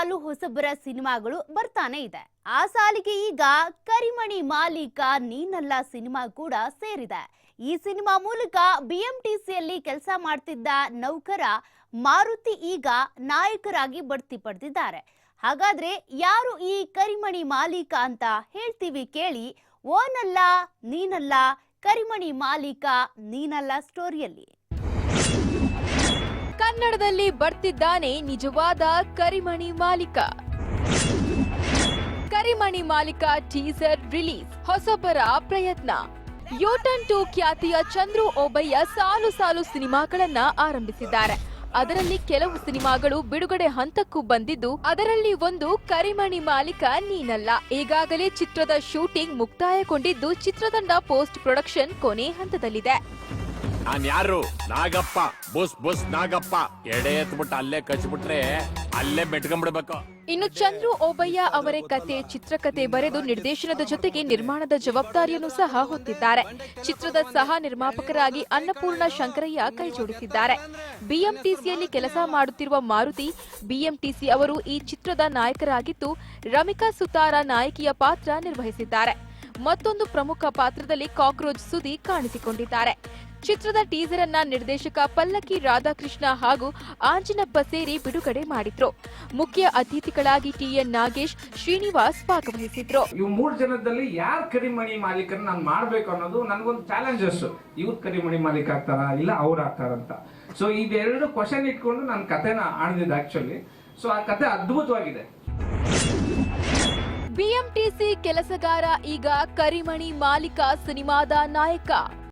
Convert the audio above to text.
ಸಾಲು ಹೊಸಬರ ಸಿನಿಮಾಗಳು ಬರ್ತಾನೆ ಇದೆ. ಆ ಸಾಲಿಗೆ ಈಗ ಕರಿಮಣಿ ಮಾಲೀಕ ನೀನಲ್ಲ ಸಿನಿಮಾ ಕೂಡ ಸೇರಿದೆ. ಈ ಸಿನಿಮಾ ಮೂಲಕ ಬಿಎಂಟಿಸಿಯಲ್ಲಿ ಕೆಲಸ ಮಾಡ್ತಿದ್ದ ನೌಕರ ಮಾರುತಿ ಈಗ ನಾಯಕರಾಗಿ ಬಡ್ತಿ ಪಡೆದಿದ್ದಾರೆ. ಹಾಗಾದ್ರೆ ಯಾರು ಈ ಕರಿಮಣಿ ಮಾಲೀಕ ಅಂತ ಹೇಳ್ತೀವಿ ಕೇಳಿ, ಓನಲ್ಲ, ನೀನಲ್ಲ, ಕರಿಮಣಿ ಮಾಲೀಕ, ನೀನಲ್ಲ ಸ್ಟೋರಿಯಲ್ಲಿ ಕನ್ನಡದಲ್ಲಿ ಬರ್ತಿದ್ದಾನೆ ನಿಜವಾದ ಕರಿಮಣಿ ಮಾಲೀಕ. ಕರಿಮಣಿ ಮಾಲೀಕ ಟೀಸರ್ ರಿಲೀಸ್, ಹೊಸಬರ ಪ್ರಯತ್ನ. ಯೋಟನ್ ಟು ಖ್ಯಾತಿಯ ಚಂದ್ರು ಓಬಯ್ಯ ಸಾಲು ಸಾಲು ಸಿನಿಮಾಗಳನ್ನ ಆರಂಭಿಸಿದ್ದಾರೆ. ಅದರಲ್ಲಿ ಕೆಲವು ಸಿನಿಮಾಗಳು ಬಿಡುಗಡೆ ಹಂತಕ್ಕೂ ಬಂದಿದ್ದು, ಅದರಲ್ಲಿ ಒಂದು ಕರಿಮಣಿ ಮಾಲೀಕ ನೀನಲ್ಲ. ಈಗಾಗಲೇ ಚಿತ್ರದ ಶೂಟಿಂಗ್ ಮುಕ್ತಾಯಗೊಂಡಿದ್ದು ಚಿತ್ರತಂಡ ಪೋಸ್ಟ್ ಪ್ರೊಡಕ್ಷನ್ ಕೊನೆ ಹಂತದಲ್ಲಿದೆ. ನಾನ್ ಯಾರು? ನಾಗಪ್ಪ. ಬುಸ್ ಬುಸ್ ನಾಗಪ್ಪ. ಎಡೆ ಎತ್ಬಿಟ್ಟು ಅಲ್ಲೇ ಕಚ್ಬಿಟ್ರೆ ಅಲ್ಲೇ ಮೆಟ್ಕೊಂಡ್ಬಿಡ್ಬೇಕು ಇನ್ನು ಚಂದ್ರು ಓಬಯ್ಯ ಅವರೇ ಕತೆ, ಚಿತ್ರಕತೆ ಬರೆದು ನಿರ್ದೇಶನದ ಜೊತೆಗೆ ನಿರ್ಮಾಣದ ಜವಾಬ್ದಾರಿಯನ್ನು ಸಹ ಹೊತ್ತಿದ್ದಾರೆ. ಚಿತ್ರದ ಸಹ ನಿರ್ಮಾಪಕರಾಗಿ ಅನ್ನಪೂರ್ಣ ಶಂಕರಯ್ಯ ಕೈಜೋಡಿಸಿದ್ದಾರೆ ಬಿಎಂಟಿಸಿಯಲ್ಲಿ ಕೆಲಸ ಮಾಡುತ್ತಿರುವ ಮಾರುತಿ, ಬಿಎಂಟಿಸಿ ಅವರು ಈ ಚಿತ್ರದ ನಾಯಕರಾಗಿದ್ದು, ರಮಿಕಾ ಸುತಾರ ನಾಯಕಿಯ ಪಾತ್ರ ನಿರ್ವಹಿಸಿದ್ದಾರೆ. ಮತ್ತೊಂದು ಪ್ರಮುಖ ಪಾತ್ರದಲ್ಲಿ ಕಾಕ್ರೋಚ್ ಸುದಿ ಕಾಣಿಸಿಕೊಂಡಿದ್ದಾರೆ. ಚಿತ್ರದ ಟೀಸರ್ ಅನ್ನ ನಿರ್ದೇಶಕ ಪಲ್ಲಕ್ಕಿ ರಾಧಾಕೃಷ್ಣ ಹಾಗೂ ಆಂಜಿನಪ್ಪ ಸೇರಿ ಬಿಡುಗಡೆ ಮಾಡಿದ್ರು. ಮುಖ್ಯ ಅತಿಥಿಗಳಾಗಿ ಟಿಎನ್ ನಾಗೇಶ್ ಶ್ರೀನಿವಾಸ್ ಭಾಗವಹಿಸಿದ್ರು. ಇವ್ ಮೂರ್ ಜನದಲ್ಲಿ ಯಾರ್ ಕರಿಮಣಿ ಮಾಲೀಕರನ್ನ ನಾನು ಮಾಡ್ಬೇಕು ಅನ್ನೋದು ನನ್ಗೊಂದು ಚಾಲೆಂಜಸ್ ಇವ್ರು ಕರಿಮಣಿ ಮಾಲೀಕ ಆಗ್ತಾರ ಇಲ್ಲ ಅವ್ರು ಆಗ್ತಾರಂತ ಸೊ ಇದೆರಡು ಕ್ವಶನ್ ಇಟ್ಕೊಂಡು ನಾನು ಕಥೆನ ಆಡಿದೆ ಆಕ್ಚುಲಿ ಸೊ ಆ ಕತೆ ಅದ್ಭುತವಾಗಿದೆ. ಬಿಎಂಟಿಸಿ ಕೆಲಸಗಾರ ಈಗ ಕರಿಮಣಿ ಮಾಲೀಕ ಸಿನಿಮಾದ ನಾಯಕ.